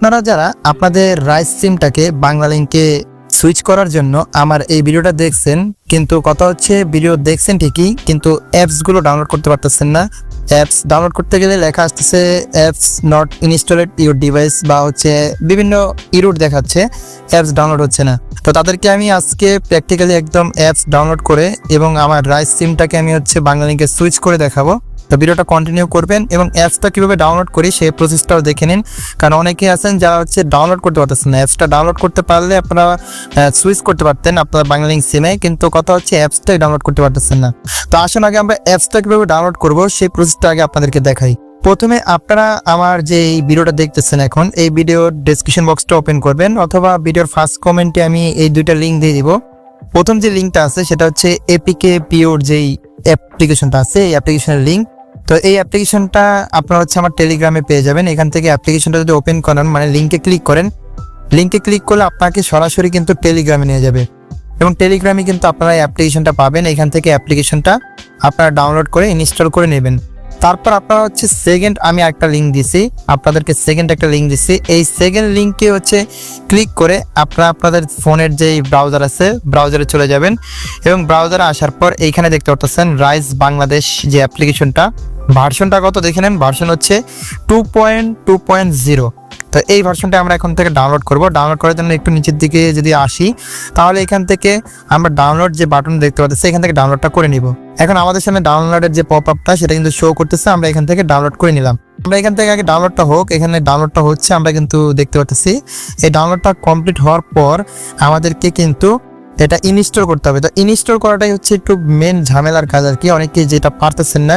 আপনারা যারা আপনাদের রাইস সিমটাকে বাংলা লিঙ্কে সুইচ করার জন্য আমার এই ভিডিওটা দেখছেন, কিন্তু কথা হচ্ছে ভিডিও দেখছেন ঠিকই, কিন্তু অ্যাপসগুলো ডাউনলোড করতে পারতেছেন না। অ্যাপস ডাউনলোড করতে গেলে লেখা আসতেছে apps not installed your device বা হচ্ছে বিভিন্ন ইরুট দেখাচ্ছে অ্যাপস ডাউনলোড হচ্ছে না। তো তাদেরকে আমি আজকে প্র্যাকটিক্যালি একদম অ্যাপস ডাউনলোড করে এবং আমার রাইস সিমটাকে আমি হচ্ছে বাংলা লিঙ্কে সুইচ করে দেখাবো। তো ভিডিওটা কন্টিনিউ করবেন এবং অ্যাপসটা কীভাবে ডাউনলোড করি সেই প্রসেসটাও দেখে নিন। কারণ অনেকে আছেন যারা হচ্ছে ডাউনলোড করতে পারতেছেন না। অ্যাপসটা ডাউনলোড করতে পারলে আপনারা সুইচ করতে পারতেন আপনার বাংলালিঙ্ক সিমে কিন্তু কথা হচ্ছে অ্যাপসটাই ডাউনলোড করতে পারতেছেন না। তো আসুন আগে আমরা অ্যাপসটা কীভাবে ডাউনলোড করব সেই প্রসেসটা আগে আপনাদেরকে দেখাই। প্রথমে আপনারা আমার যে এই ভিডিওটা দেখতেছেন এখন, এই ভিডিওর ডেসক্রিপশন বক্সটা ওপেন করবেন অথবা ভিডিওর ফার্স্ট কমেন্টে আমি এই দুইটা লিঙ্ক দিয়ে দিব। প্রথম যে লিঙ্কটা আছে সেটা হচ্ছে এপিকে পিওর যেই অ্যাপ্লিকেশনটা আছে, এই অ্যাপ্লিকেশনের লিঙ্ক তো এই অ্যাপ্লিকেশনটা আপনারা হচ্ছে আমার টেলিগ্রামে পেয়ে যাবেন। এখান থেকে অ্যাপ্লিকেশনটা যদি ওপেন করেন মানে লিঙ্কে ক্লিক করেন লিঙ্কে ক্লিক করলে আপনাকে সরাসরি কিন্তু টেলিগ্রামে নিয়ে যাবে। এবং টেলিগ্রামে কিন্তু আপনারা এই অ্যাপ্লিকেশনটা পাবেন। এখান থেকে অ্যাপ্লিকেশনটা আপনারা ডাউনলোড করে ইনস্টল করে নেবেন। তারপর আপনারা হচ্ছে সেকেন্ড আমি একটা লিঙ্ক দিছি। আপনাদেরকে সেকেন্ড একটা লিঙ্ক দিছি। এই সেকেন্ড লিঙ্কে হচ্ছে ক্লিক করে আপনারা আপনাদের ফোনের যেই ব্রাউজার আছে ব্রাউজারে চলে যাবেন। এবং ব্রাউজারে আসার পর এইখানে দেখতে পাচ্ছেন রাইস বাংলাদেশ যে অ্যাপ্লিকেশনটা ভার্সনটা কত দেখে নেন? ভার্সন হচ্ছে two point two point zero তো এই ভার্সনটা আমরা এখন থেকে ডাউনলোড করব। ডাউনলোড করার জন্য একটু নিচের দিকে যদি আসি, তাহলে এখান থেকে আমরা ডাউনলোড যে বাটন দেখতে পাচ্ছি এখান থেকে ডাউনলোডটা করে নিব। এখন আমাদের সামনে ডাউনলোডের যে পপ আপটা সেটা কিন্তু শো করতেছে। আমরা এখান থেকে ডাউনলোড করে নিলাম। আমরা এখান থেকে আগে ডাউনলোডটা হোক, এখানে ডাউনলোডটা হচ্ছে, আমরা কিন্তু দেখতে পাচ্ছি। এই ডাউনলোডটা কমপ্লিট হওয়ার পর আমাদেরকে কিন্তু এটা ইনস্টল করতে হবে। তো ইনস্টল করাটাই হচ্ছে একটু মেন ঝামেলার কাজ আর কি। অনেকে যেটা পারতেছেন না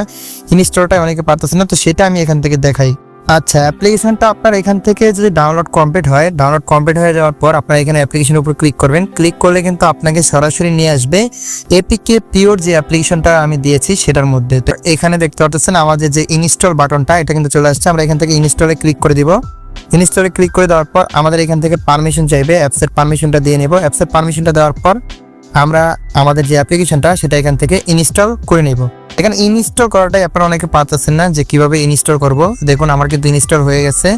ইনস্টলটাই অনেকে পারতেছেন না। তো সেটা আমি এখান থেকে দেখাই। আচ্ছা অ্যাপ্লিকেশনটা আপনার এখান থেকে যদি ডাউনলোড কমপ্লিট হয় ডাউনলোড কমপ্লিট হয়ে যাওয়ার পর আপনার এখানে অ্যাপ্লিকেশনের উপর ক্লিক করবেন। ক্লিক করলে কিন্তু আপনাকে সরাসরি নিয়ে আসবে এপিকে পিওর যে অ্যাপ্লিকেশনটা আমি দিয়েছি, সেটার মধ্যে। তো এখানে দেখতে পাচ্ছেন আমাদের যে ইনস্টল বাটনটা এটা কিন্তু চলে আসছে। আমরা এখান থেকে ইনস্টলে ক্লিক করে দিব। ইনস্টলে ক্লিক করে দেওয়ার পর আমাদের এখান থেকে পারমিশন চাইবে অ্যাপসের পারমিশনটা দিয়ে নেব। অ্যাপসের পারমিশনটা দেওয়ার পর আমরা আমাদের যে অ্যাপ্লিকেশনটা সেটা এখান থেকে ইনস্টল করে নেব। এখানে ইনস্টল করাটাই আপনারা অনেকে পাচ্ছেন না যে কীভাবে ইনস্টল করব। দেখুন, আমার কিন্তু ইনস্টল হয়ে গেছে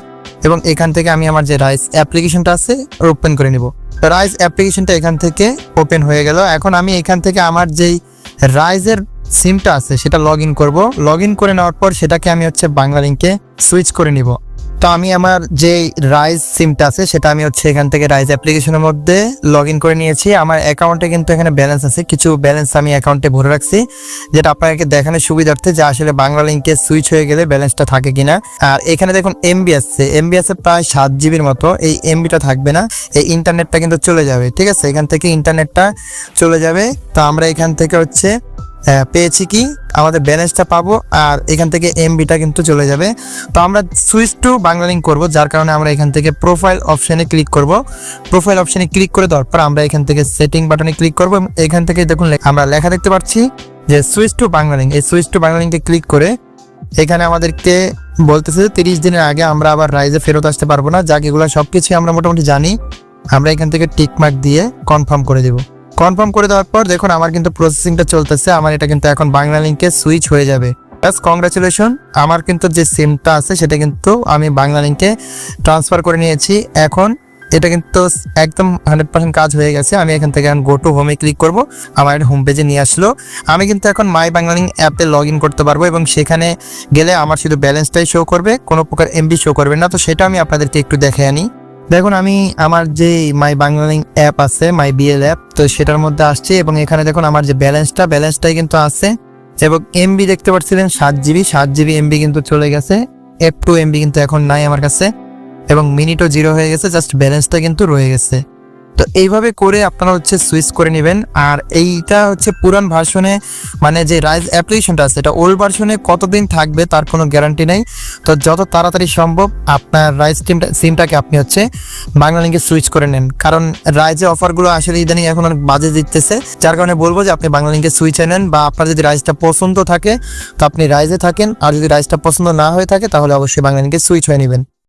এবং এখান থেকে আমি আমার যে রাইস অ্যাপ্লিকেশনটা আছে ওপেন করে নিব। রাইস অ্যাপ্লিকেশনটা এখান থেকে ওপেন হয়ে গেল। এখন আমি এখান থেকে আমার যেই রাইজের সিমটা আছে, সেটা লগ ইন করব। লগ ইন করে নেওয়ার পর সেটাকে আমি হচ্ছে বাংলা লিঙ্কে সুইচ করে নিব। তো আমি আমার যে রাইজ সিমটা আছে, সেটা আমি হচ্ছে এখান থেকে রাইজ অ্যাপ্লিকেশনের মধ্যে লগ ইন করে নিয়েছি। আমার অ্যাকাউন্টে কিন্তু এখানে ব্যালেন্স আছে। কিছু ব্যালেন্স আমি অ্যাকাউন্টে ভরে রাখছি, যেটা আপনাকে দেখানোর সুবিধার্থে যে আসলে বাংলা লিঙ্কে সুইচ হয়ে গেলে ব্যালেন্সটা থাকে কিনা। আর এখানে দেখুন এমবি আসছে এমবি আছে। প্রায় সাত জিবির মতো। এই এমবিটা থাকবে না। এই ইন্টারনেটটা কিন্তু চলে যাবে, ঠিক আছে? এখান থেকে ইন্টারনেটটা চলে যাবে। তো আমরা এখান থেকে হচ্ছে পেয়েছি কি? আমাদের ব্যালেন্সটা পাবো আর এখান থেকে এমবিটা কিন্তু চলে যাবে। তো আমরা সুইচ টু বাংলা লিঙ্ক করব, যার কারণে আমরা এখান থেকে প্রোফাইল অপশানে ক্লিক করব। প্রোফাইল অপশানে ক্লিক করে দেওয়ার পর আমরা এখান থেকে সেটিং বাটনে ক্লিক করব এখান থেকে দেখুন আমরা লেখা দেখতে পাচ্ছি যে সুইচ টু বাংলা লিঙ্ক এই সুইচ টু বাংলা লিঙ্কে ক্লিক করে এখানে আমাদেরকে বলতেছে যে তিরিশ দিনের আগে আমরা আবার রাইজে ফেরত আসতে পারব না। যাক, এগুলো সব কিছুই আমরা মোটামুটি জানি। আমরা এখান থেকে টিকমার্ক দিয়ে কনফার্ম করে দেবো। কনফার্ম করে দেওয়ার পর দেখুন আমার কিন্তু প্রসেসিংটা চলতেছে। আমার এটা কিন্তু এখন বাংলা লিঙ্কে সুইচ হয়ে যাবে। ব্যাস কংগ্রাচুলেশন আমার কিন্তু যে সিমটা আছে, সেটা কিন্তু আমি বাংলা লিঙ্কে ট্রান্সফার করে নিয়েছি। এখন এটা কিন্তু একদম হান্ড্রেড পার্সেন্ট কাজ হয়ে গেছে। আমি এখান থেকে এখন গো টু হোমে ক্লিক করব। আমার হোম পেজে নিয়ে আসলো। আমি কিন্তু এখন মাই বাংলা লিঙ্ক অ্যাপে লগ ইন করতে পারব এবং সেখানে গেলে আমার শুধু ব্যালেন্সটাই শো করবে। কোনো প্রকার এমবি শো করবে না। তো সেটা আমি আপনাদেরকে একটু দেখে আনি। দেখুন, আমি আমার যে মাই বাংলালিং অ্যাপ আছে মাই বিএল অ্যাপ তো সেটার মধ্যে আসছে এবং এখানে দেখুন আমার যে ব্যালেন্সটা ব্যালেন্সটাই কিন্তু আছে এবং এমবি দেখতে পাচ্ছিলেন সাত জিবি সাত জিবি এমবি কিন্তু চলে গেছে এফ টু এমবি কিন্তু এখন নাই আমার কাছে এবং মিনিটও জিরো হয়ে গেছে জাস্ট ব্যালেন্সটা কিন্তু রয়ে গেছে। তো এইভাবে করে আপনারা হচ্ছে সুইচ করে নেবেন। আর এইটা হচ্ছে পুরান ভার্সনে মানে যে রাইজ অ্যাপ্লিকেশনটা আছে, এটা ওল্ড ভার্সনে কতদিন থাকবে তার কোনো গ্যারান্টি নেই। তো যত তাড়াতাড়ি সম্ভব আপনার রাইজ টিমটা সিমটাকে আপনি হচ্ছে বাংলা লিঙ্কে সুইচ করে নেন। কারণ রাইজে অফারগুলো আসলে ইদানিং এখন অনেক বাজে দিতেছে। যার কারণে বলব যে আপনি বাংলা লিঙ্কে সুইচে নেন বা আপনার যদি রাইজটা পছন্দ থাকে, তো আপনি রাইজে থাকেন। আর যদি রাইজটা পছন্দ না হয়ে থাকে, তাহলে অবশ্যই বাংলা লিঙ্কে সুইচ হয়ে নেবেন।